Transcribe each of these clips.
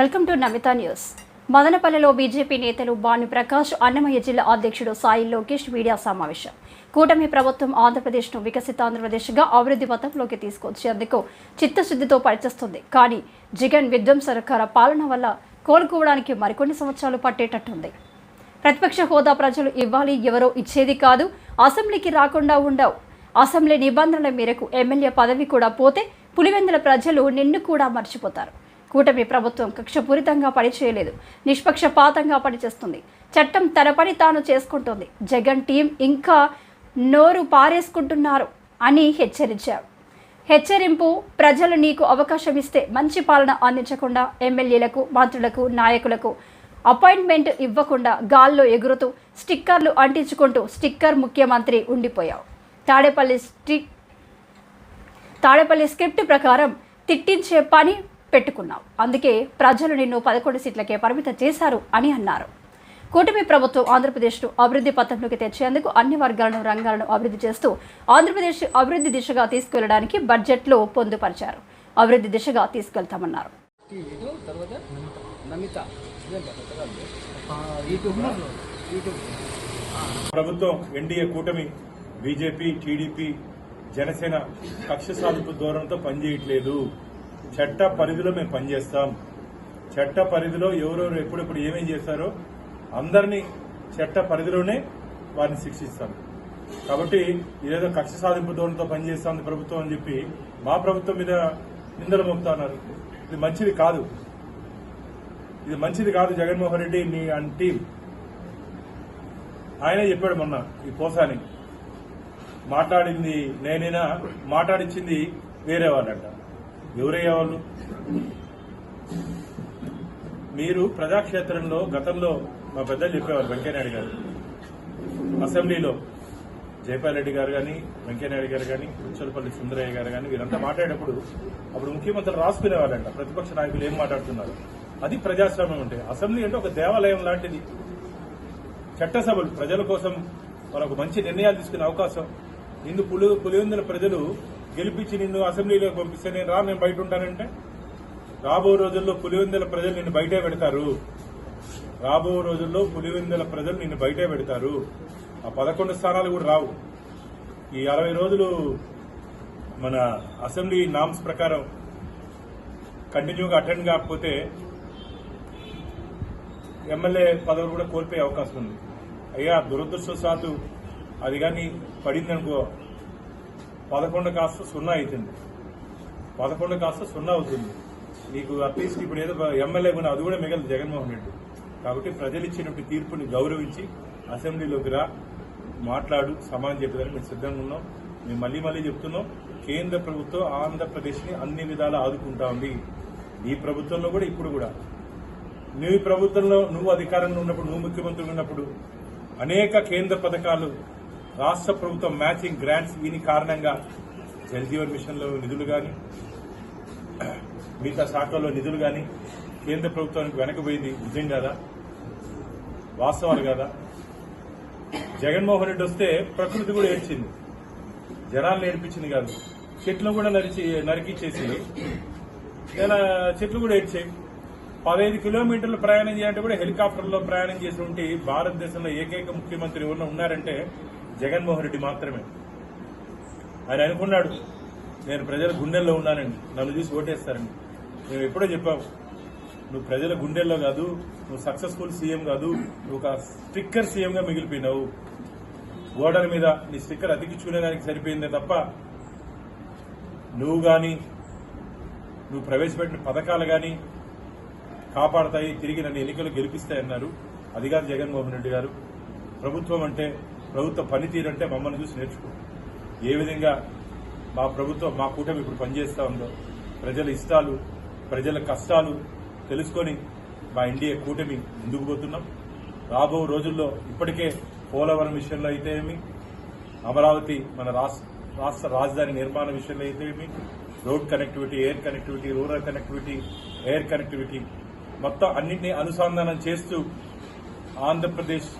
Welcome to Namita news. మదనపల్లెలో BJP నేతలు బాను ప్రకాష్ అన్నమయ్య జిల్లా అధ్యక్షుడు సాయి లోకేష్ మీడియా సమావేశం. కూటమి ప్రభుత్వం ఆంధ్రప్రదేశ్ను వికసిత ఆంధ్రప్రదేశ్గా అభివృద్ధి పథంలోకి తీసుకొచ్చేందుకు చిత్తశుద్ధితో పనిచేస్తుంది. కానీ జగన్ విధ్వంసకర పాలన వల్ల కోలుకోవడానికి మరికొన్ని సంవత్సరాలు పట్టేటట్టుంది. ప్రతిపక్ష హోదా ప్రజలు ఇవ్వాలి ఎవరో ఇచ్చేది కాదు అసెంబ్లీకి రాకుండా ఉండవు. అసెంబ్లీ నిబంధనల మేరకు ఎమ్మెల్యే పదవి కూడా పోతే పులివెందుల ప్రజలు నిన్ను కూడా మర్చిపోతారు. కూటమి ప్రభుత్వం కక్షపూరితంగా పనిచేయలేదు నిష్పక్షపాతంగా పనిచేస్తుంది. చట్టం తన పని తాను చేసుకుంటుంది. జగన్ టీం ఇంకా నోరు పారేసుకుంటున్నారు అని హెచ్చరించారు. హెచ్చరింపు ప్రజలు నీకు అవకాశం ఇస్తే మంచి పాలన అందించకుండా ఎమ్మెల్యేలకు మంత్రులకు నాయకులకు అపాయింట్మెంట్ ఇవ్వకుండా గాల్లో ఎగురుతూ స్టిక్కర్లు అంటించుకుంటూ స్టిక్కర్ ముఖ్యమంత్రి ఉండిపోయావు. తాడేపల్లి స్టిక్ తాడేపల్లి స్క్రిప్ట్ ప్రకారం తిట్టించే పని పెట్టుకున్నావు. అందుకే ప్రజలు నిన్ను పదకొండు సీట్లకే పరిమితం చేశారు అని అన్నారు. కూటమి ప్రభుత్వం ఆంధ్రప్రదేశ్ను అభివృద్ధి పథంలోకి తెచ్చేందుకు అన్ని వర్గాలను రంగాలను అభివృద్ధి చేస్తూ ఆంధ్రప్రదేశ్ అభివృద్ధి దిశగా తీసుకెళ్ళడానికి బడ్జెట్లో పొందుపరిచారు. అభివృద్ధి దిశగా తీసుకెళ్తామన్నారు. ప్రభుత్వం ఎన్డీఏ కూటమి బీజేపీ టీడీపీ జనసేన కక్ష సాధింపు ధోరణితో పనిచేయట్లేదు. చట్ట పరిధిలో మేము పనిచేస్తాం. చట్ట పరిధిలో ఎవరెవరు ఎప్పుడెప్పుడు ఏమేం చేస్తారో అందరినీ చట్ట పరిధిలోనే వారిని శిక్షిస్తాం. కాబట్టి ఇదేదో కక్ష సాధింపు ధోరణితో పనిచేస్తాం ప్రభుత్వం అని చెప్పి మా ప్రభుత్వం మీద నిందలు మోపుతా ఉన్నారు. ఇది మంచిది కాదు. ఇది మంచిది కాదు జగన్మోహన్ రెడ్డి నీ అండ్ టీం. ఆయనే చెప్పాడు మొన్న ఈ పోసాని. మాట్లాడింది నేనైనా? మాట్లాడించింది వేరే వాళ్ళంట. ఎవరయ్యే వాళ్ళు మీరు ప్రజాక్షేత్రంలో గతంలో మా పెద్దలు చెప్పేవారు వెంకయ్యనాయుడు గారు. అసెంబ్లీలో జయపాల్ రెడ్డి గారు కానీ వెంకయ్యనాయుడు గారు కానీ ఉచ్చలపల్లి సుందరయ్య గారు కానీ వీరంతా మాట్లాడేటప్పుడు అప్పుడు ముఖ్యమంత్రులు రాసుకునేవారంట ప్రతిపక్ష నాయకులు ఏం మాట్లాడుతున్నారు? అది ప్రజాస్వామ్యం అంటే. అసెంబ్లీ అంటే ఒక దేవాలయం లాంటిది. చట్టసభలు. ప్రజల కోసం మనకు మంచి నిర్ణయాలు తీసుకునే అవకాశం. ఇందు పులి పులివెందుల ప్రజలు గెలిపించి నిన్ను అసెంబ్లీలోకి పంపిస్తే నేను రా నేను బయట ఉంటానంటే? రాబో రోజుల్లో పులివెందుల ప్రజలు నిన్ను బయటే పెడతారు. రాబో రోజుల్లో పులివెందుల ప్రజలు నిన్ను బయటే పెడతారు. ఆ పదకొండు స్థానాలు కూడా రావు. ఈ అరవై రోజులు మన అసెంబ్లీ నామ్స్ ప్రకారం కంటిన్యూగా అటెండ్ కాకపోతే ఎమ్మెల్యే పదవులు కూడా కోల్పోయే అవకాశం ఉంది. అయ్యా దురదృష్టవశాత్తు అది కానీ పడిందనుకో పదకొండు కాస్త సున్నా అవుతుంది పదకొండు కాస్త సున్నా అవుతుంది. నీకు అట్లీస్ట్ ఇప్పుడు ఏదో ఎమ్మెల్యే కూడా అది కూడా మిగలదు జగన్మోహన్ రెడ్డి. కాబట్టి ప్రజలు ఇచ్చినటువంటి తీర్పుని గౌరవించి అసెంబ్లీలోకి రా మాట్లాడు సమానం చెప్పేదానికి మేము సిద్ధంగా ఉన్నాం. మేము మళ్ళీ మళ్ళీ చెప్తున్నాం కేంద్ర ప్రభుత్వం ఆంధ్రప్రదేశ్ని అన్ని విధాలా ఆదుకుంటా ఉంది. ఈ ప్రభుత్వంలో కూడా ఇప్పుడు కూడా. నువ్వు ప్రభుత్వంలో నువ్వు అధికారంలో ఉన్నప్పుడు నువ్వు ముఖ్యమంత్రి ఉన్నప్పుడు అనేక కేంద్ర పథకాలు రాష్ట్ర ప్రభుత్వం మ్యాచింగ్ గ్రాంట్స్ దీని కారణంగా జల్ జీవన్ మిషన్లో నిధులు కానీ మిగతా శాఖల్లో నిధులు కానీ కేంద్ర ప్రభుత్వానికి వెనకబోయింది నిజం కాదా వాస్తవాలు కాదా జగన్మోహన్ రెడ్డి వస్తే ప్రకృతి కూడా ఏడ్చింది. జనాలు నేర్పించింది కాదు. చెట్లు కూడా నరిచి నరికిచ్చేసి ఇలా చెట్లు కూడా ఏడ్చాయి. పదహైదు కిలోమీటర్లు ప్రయాణం చేయాలంటే కూడా హెలికాప్టర్లో ప్రయాణం చేసి ఉంటే భారతదేశంలో ఏకైక ముఖ్యమంత్రి ఉన్న ఉన్నారంటే జగన్మోహన్ రెడ్డి మాత్రమే. ఆయన అనుకున్నాడు నేను ప్రజల గుండెల్లో ఉన్నానండి. నన్ను చూసి ఓటేస్తారండి. మేము ఎప్పుడో చెప్పాము నువ్వు ప్రజల గుండెల్లో కాదు నువ్వు సక్సెస్ఫుల్ సీఎం కాదు నువ్వు ఒక స్టిక్కర్ సీఎంగా మిగిలిపోయినావు. గోడల మీద నీ స్టిక్కర్ అతికించుకునేదానికి సరిపోయిందే తప్ప నువ్వు కానీ నువ్వు ప్రవేశపెట్టిన పథకాలు కానీ కాపాడతాయి తిరిగి నన్ను ఎన్నికలు గెలిపిస్తాయన్నారు. అది కాదు జగన్మోహన్ రెడ్డి గారు. ప్రభుత్వం అంటే ప్రభుత్వ పనితీరు అంటే మమ్మల్ని చూసి నేర్చుకో. ఏ విధంగా మా ప్రభుత్వం మా కూటమి ఇప్పుడు పనిచేస్తా ఉందో ప్రజల ఇష్టాలు ప్రజల కష్టాలు తెలుసుకొని మా ఇండియా కూటమి ముందుకు పోతున్నాం. రాబో రోజుల్లో ఇప్పటికే పోలవరం విషయంలో అయితే ఏమి అమరావతి మన రాష్ట్ర రాష్ట్ర రాజధాని నిర్మాణ విషయంలో అయితే ఏమి road connectivity air connectivity rural connectivity air connectivity మొత్తం అన్నింటినీ అనుసంధానం చేస్తూ ఆంధ్రప్రదేశ్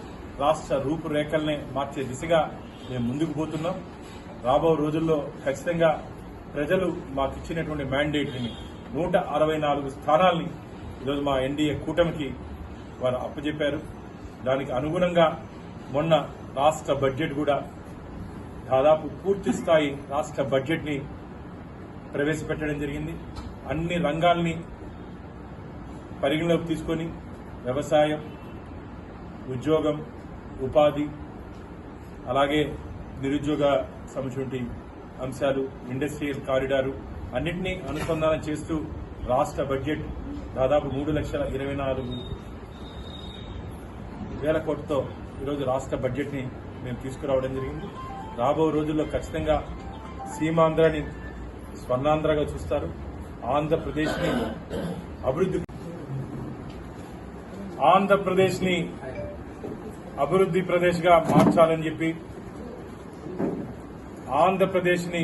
రాష్ట్ర రూపురేఖల్ని మార్చే దిశగా మేము ముందుకు పోతున్నాం. రాబో రోజుల్లో ఖచ్చితంగా ప్రజలు మాకు ఇచ్చినటువంటి మ్యాండేట్ని నూట అరవై నాలుగు స్థానాల్ని ఈరోజు మా ఎన్డీఏ కూటమికి వారు అప్పచెప్పారు దానికి అనుగుణంగా మొన్న రాష్ట్ర బడ్జెట్ కూడా దాదాపు పూర్తి స్థాయి రాష్ట్ర బడ్జెట్ని ప్రవేశపెట్టడం జరిగింది. అన్ని రంగాల్ని పరిగణలోకి తీసుకొని వ్యవసాయం ఉద్యోగం ఉపాధి అలాగే నిరుద్యోగ సంబంధించిన అంశాలు ఇండస్ట్రియల్ కారిడారు అన్నింటినీ అనుసంధానం చేస్తూ రాష్ట్ర బడ్జెట్ దాదాపు మూడు లక్షల ఇరవై నాలుగు వేల కోట్లతో ఈరోజు రాష్ట్ర బడ్జెట్ని మేము తీసుకురావడం జరిగింది. రాబో రోజుల్లో ఖచ్చితంగా సీమాంధ్రని స్వర్ణాంధ్రగా చూస్తారు. ఆంధ్రప్రదేశ్ని అభివృద్ధి ఆంధ్రప్రదేశ్ అభివృద్ది అభివృద్ధి ప్రదేశ్గా మార్చాలని చెప్పి ఆంధ్రప్రదేశ్ని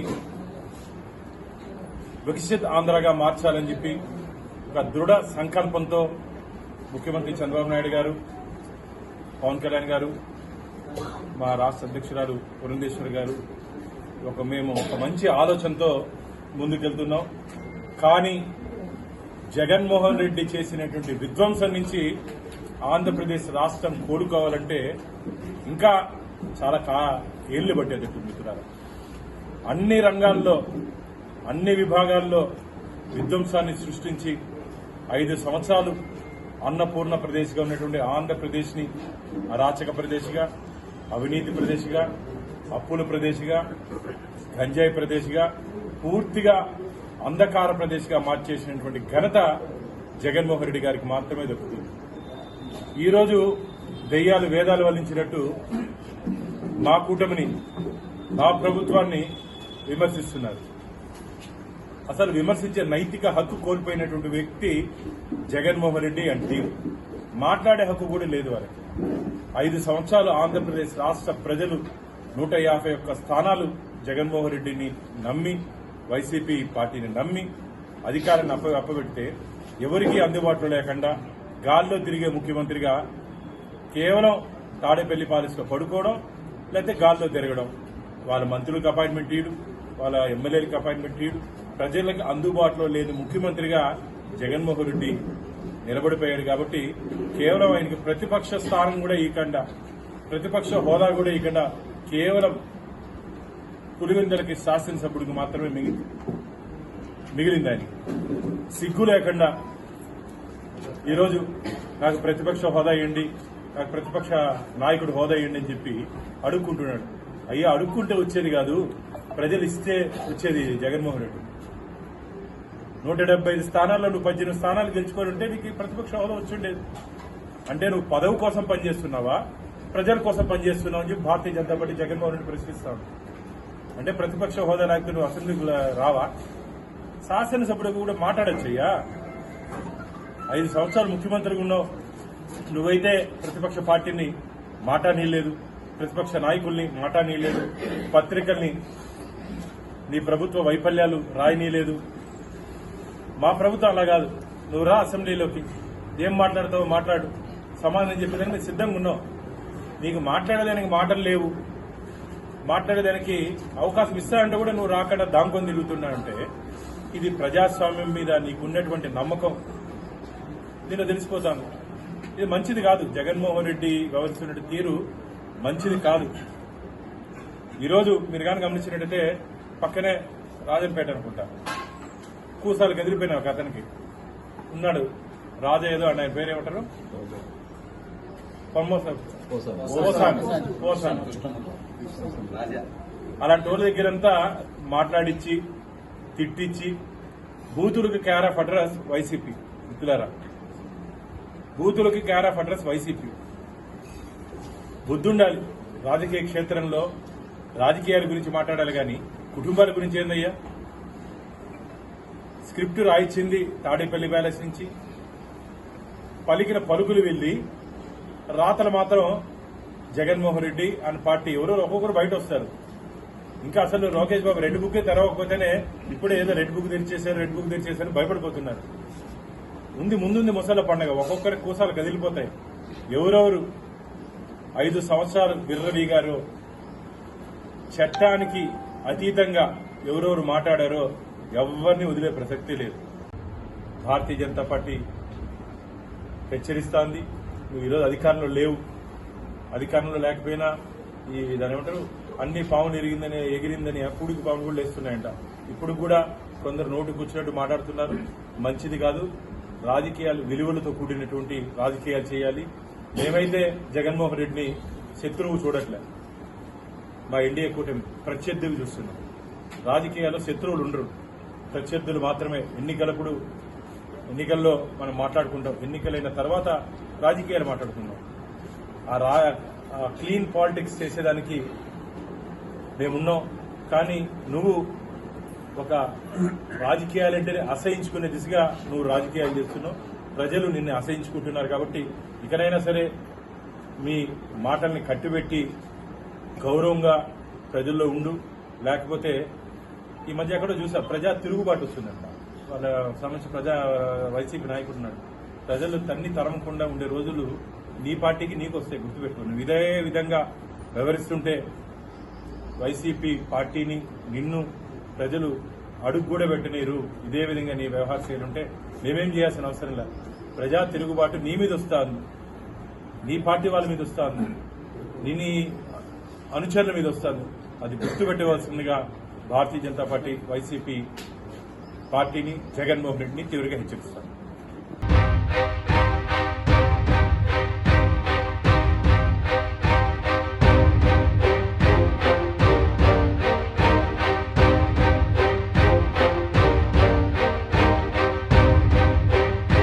వికసిత్ ఆంధ్రగా మార్చాలని చెప్పి ఒక దృఢ సంకల్పంతో ముఖ్యమంత్రి చంద్రబాబు నాయుడు గారు పవన్ కళ్యాణ్ గారు మా రాష్ట్ర అధ్యక్షురాలు పురంధేశ్వరి గారు ఒక మేము ఒక మంచి ఆలోచనతో ముందుకెళ్తున్నాం. కానీ జగన్మోహన్ రెడ్డి చేసినటువంటి విధ్వంసం నుంచి ఆంధ్రప్రదేశ్ రాష్ట్రం కోలుకోవాలంటే ఇంకా చాలా కా ఏళ్ళు పట్టేది మిత్రులారా. అన్ని రంగాల్లో అన్ని విభాగాల్లో విధ్వంసాన్ని సృష్టించి ఐదు సంవత్సరాలు అన్నపూర్ణ ప్రదేశ్గా ఉన్నటువంటి ఆంధ్రప్రదేశ్ని అరాచక ప్రదేశ్గా అవినీతి ప్రదేశ్గా అప్పుల ప్రదేశ్గా గంజాయి ప్రదేశ్గా పూర్తిగా అంధకార ప్రదేశ్గా మార్చేసినటువంటి ఘనత జగన్మోహన్ రెడ్డి గారికి మాత్రమే దక్కుతుంది. ఈరోజు దెయ్యాలు వేదాలు వల్లించినట్టు మా కూటమిని మా ప్రభుత్వాన్ని విమర్శిస్తున్నారు. అసలు విమర్శించే నైతిక హక్కు కోల్పోయినటువంటి వ్యక్తి జగన్మోహన్ రెడ్డి అండ్ టీం మాట్లాడే హక్కు కూడా లేదు వారికి ఐదు సంవత్సరాలు ఆంధ్రప్రదేశ్ రాష్ట్ర ప్రజలు నూట యాభై ఒక్క స్థానాలు జగన్మోహన్ రెడ్డిని నమ్మి వైసీపీ పార్టీని నమ్మి అధికారాన్ని అప్ప అప్పబెడితే ఎవరికీ అందుబాటులో లేకుండా గాల్లో తిరిగే ముఖ్యమంత్రిగా కేవలం తాడేపల్లి పాలసీలో పడుకోవడం లేకపోతే గాల్లో తిరగడం. వాళ్ళ మంత్రులకు అపాయింట్మెంట్ ఇయ్యడు వాళ్ళ ఎమ్మెల్యేలకు అపాయింట్మెంట్ ఇయ్యడు ప్రజలకు అందుబాటులో లేని ముఖ్యమంత్రిగా జగన్మోహన్ రెడ్డి నిలబడిపోయాడు కాబట్టి కేవలం ఆయనకి ప్రతిపక్ష స్థానం కూడా ఇవ్వకుండా ప్రతిపక్ష హోదా కూడా ఇవ్వకుండా కేవలం పులివెందులకి శాసనసభ్యుడికి మాత్రమే మిగిలి మిగిలింది ఆయన సిగ్గు లేకుండా ఈరోజు నాకు ప్రతిపక్ష హోదా ఇవ్వండి నాకు ప్రతిపక్ష నాయకుడు హోదా ఇవ్వండి అని చెప్పి అడుక్కుంటున్నాడు. అయ్యా అడుక్కుంటే వచ్చేది కాదు ప్రజలు ఇస్తే వచ్చేది జగన్మోహన్ రెడ్డి. నూట డెబ్బై ఐదు స్థానాల్లో నువ్వు పద్దెనిమిది స్థానాలు గెలుచుకొని ఉంటే నీకు ప్రతిపక్ష హోదా వచ్చిండేది. అంటే నువ్వు పదవి కోసం పనిచేస్తున్నావా? ప్రజల కోసం పనిచేస్తున్నావు అని చెప్పి భారతీయ జనతా పార్టీ జగన్మోహన్ రెడ్డి ప్రశ్నిస్తాడు అంటే ప్రతిపక్ష హోదా లేకపోతే నువ్వు అసెంబ్లీకి రావా? శాసనసభ్యుడికి కూడా మాట్లాడచ్చయ్యా. ఐదు సంవత్సరాలు ముఖ్యమంత్రిగా ఉన్నావు. నువ్వైతే ప్రతిపక్ష పార్టీని మాట నీయలేదు ప్రతిపక్ష నాయకుల్ని మాట నీయలేదు పత్రికల్ని నీ ప్రభుత్వ వైఫల్యాలు రాయనీయలేదు. మా ప్రభుత్వం అలా కాదు. నువ్వు రా అసెంబ్లీలోకి. ఏం మాట్లాడతావో మాట్లాడు. సమాధానం చెప్పేదానికి సిద్ధంగా ఉన్నావు. నీకు మాట్లాడేదానికి మాటలు లేవు. మాట్లాడేదానికి అవకాశం ఇస్తానంటే కూడా నువ్వు రాకుండా దాంకొని తిరుగుతున్నావంటే ఇది ప్రజాస్వామ్యం మీద నీకున్నటువంటి నమ్మకం. దీనిలో తెలిసిపోతాను. ఇది మంచిది కాదు. జగన్మోహన్ రెడ్డి వ్యవహరిస్తున్న తీరు మంచిది కాదు. ఈరోజు మీరు కానీ గమనించినట్టయితే పక్కనే రాజంపేట అనుకుంటా. కూసాలు కదిలిపోయినా ఒక అతనికి. ఉన్నాడు. రాజా ఏదో అన్న ఆయన పేరేమంటారు అలాంటి వాళ్ళ దగ్గరంతా మాట్లాడించి తిట్టించి బూతులకు క్యార్ ఆఫ్ అడ్రస్ వైసీపీ మిత్రులారా? బూతులకి గ్యార్ ఆఫ్ అడ్రస్ వైసీపీ. బుద్ధుండాలి. రాజకీయ క్షేత్రంలో రాజకీయాల గురించి మాట్లాడాలి కానీ కుటుంబాల గురించి ఏందయ్యా? స్క్రిప్ట్ రాయించింది తాడేపల్లి ప్యాలెస్ నుంచి. పలికిన పలుకులు వెళ్ళి రాతలు మాత్రం జగన్మోహన్ రెడ్డి అని పార్టీ ఎవరో ఒక్కొక్కరు బయట వస్తారు. ఇంకా అసలు లోకేష్ బాబు రెడ్ బుక్ తెరవకపోతేనే ఇప్పుడే ఏదో రెడ్ బుక్ తెరిచేశారు రెడ్ బుక్ తెరిచేశారు భయపడిపోతున్నారు. ఉంది ముందుంది ముసల పండగ. ఒక్కొక్కరి కూసాలు కదిలిపోతాయి. ఎవరెవరు? ఐదు సంవత్సరాలు విర్రవీగారో చట్టానికి అతీతంగా ఎవరెవరు మాట్లాడారో ఎవరిని వదిలే ప్రసక్తి లేదు. భారతీయ జనతా పార్టీ హెచ్చరిస్తాంది. నువ్వు ఈరోజు అధికారంలో లేవు. అధికారంలో లేకపోయినా ఈ దాని ఏమంటారు? అన్ని పాములు ఎరిగిందని ఎగిరిందని కూడికి పాములు కూడా లేస్తున్నాయంట. ఇప్పుడు కూడా కొందరు నోటు కూర్చున్నట్టు మాట్లాడుతున్నారు. మంచిది కాదు. రాజకీయాలు విలువలతో కూడినటువంటి రాజకీయాలు చేయాలి. మేమైతే జగన్మోహన్ రెడ్డిని శత్రువు చూడట్లే. మా ఎన్డీఏ కూటమి ప్రత్యర్థులు చూస్తున్నాం. రాజకీయాల్లో శత్రువులు ఉండరు. ప్రత్యర్థులు మాత్రమే ఎన్నికలప్పుడు ఎన్నికల్లో మనం మాట్లాడుకుంటాం. ఎన్నికలైన తర్వాత రాజకీయాలు మాట్లాడుకుంటాం ఆ రా క్లీన్ పాలిటిక్స్ చేసేదానికి మేమున్నాం. కానీ నువ్వు ఒక రాజకీయాలంటేనే అసహించుకునే దిశగా నువ్వు రాజకీయాలు చేస్తున్నావు. ప్రజలు నిన్ను అసహించుకుంటున్నారు కాబట్టి ఇకనైనా సరే మీ మాటల్ని కట్టిపెట్టి గౌరవంగా ప్రజల్లో ఉండు. లేకపోతే ఈ మధ్య ఎక్కడో చూసా ప్రజా తిరుగుబాటు వస్తుందంట. వాళ్ళ సంబంధించిన ప్రజా వైసీపీ నాయకుడు ఉన్నాడు. ప్రజలు తన్ని తరమకుండా ఉండే రోజులు నీ పార్టీకి నీకు వస్తాయి గుర్తుపెట్టుకో ఇదే విధంగా వ్యవహరిస్తుంటే వైసీపీ పార్టీని నిన్ను ప్రజలు అడుగు కూడా పెట్టినీరు. ఇదే విధంగా నీ వ్యవహార శైలుంటే మేమేం చేయాల్సిన అవసరం లేదు. ప్రజా తిరుగుబాటు నీ మీద వస్తాను నీ పార్టీ వాళ్ళ మీద వస్తాను నీ నీ అనుచరుల మీద వస్తాను అది గుర్తుపెట్టవలసిందిగా భారతీయ జనతా పార్టీ వైసీపీ పార్టీని జగన్మోహన్ రెడ్డిని తీవ్రంగా హెచ్చరిస్తాను